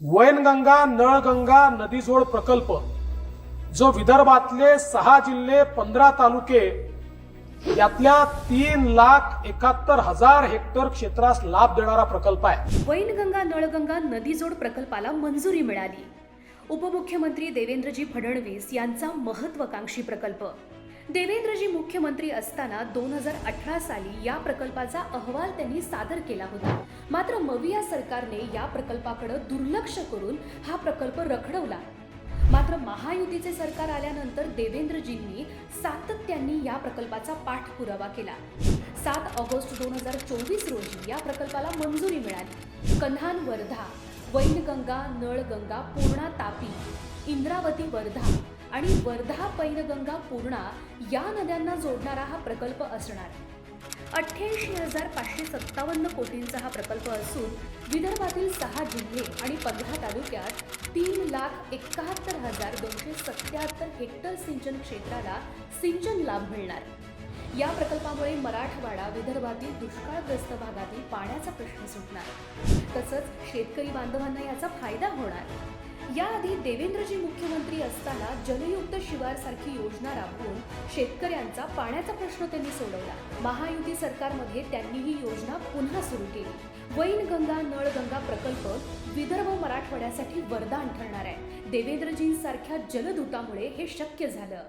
वैनगंगा नळगंगा नदीजोड प्रकल्प जो विदर्भातले सहा जिल्हे पंधरा तालुके यातल्या तीन लाख एकाहत्तर हजार हेक्टर क्षेत्रास लाभ देणारा प्रकल्प आहे. वैनगंगा नळगंगा नदीजोड प्रकल्पाला मंजुरी मिळाली. उपमुख्यमंत्री देवेंद्रजी फडणवीस यांचा महत्वाकांक्षी प्रकल्प. देवेंद्रजी मुख्यमंत्री असताना दोन हजार अठरा साली या प्रकल्पाचा अहवाल त्यांनी सादर केला होता. मात्र मविया सरकारने या प्रकल्पाकडे दुर्लक्ष करून हा प्रकल्प रखडवला. मात्र महायुतीचे सरकार आल्यानंतर देवेंद्रजींनी सातत्याने या प्रकल्पाचा पाठपुरावा केला. सात ऑगस्ट दोन हजार चोवीस रोजी या प्रकल्पाला मंजुरी मिळाली. कन्हान वर्धा वैनगंगा नळगंगा पूर्णा तापी इंद्रावती वर्धा आणि वर्धा पैनगंगा पूर्णा या नद्यांना जोडणारा हा प्रकल्प असणार. अठ्ठ्याऐंशी हजार पाचशे सत्तावन्न कोटींचा हा प्रकल्प असून विदर्भातील सहा जिल्हे आणि पंधरा तालुक्यात तीन लाख एकाहत्तर हजार दोनशे सत्याहत्तर हेक्टर सिंचन क्षेत्राला सिंचन लाभ मिळणार. या प्रकल्पामुळे मराठवाडा विदर्भातील दुष्काळग्रस्त भागातील पाण्याचा प्रश्न सुटणार. तसंच शेतकरी बांधवांना याचा फायदा होणार. याआधी देवेंद्रजी मुख्यमंत्री असताना जलयुक्त शिवार सारखी योजना राबवून शेतकऱ्यांचा पाण्याचा प्रश्न त्यांनी सोडवला. महायुती सरकारमध्ये त्यांनी ही योजना पुन्हा सुरू केली. वैनगंगा नळगंगा प्रकल्प विदर्भ मराठवाड्यासाठी वरदान ठरणार आहे. देवेंद्रजींसारख्या जलदूतामुळे हे शक्य झालं.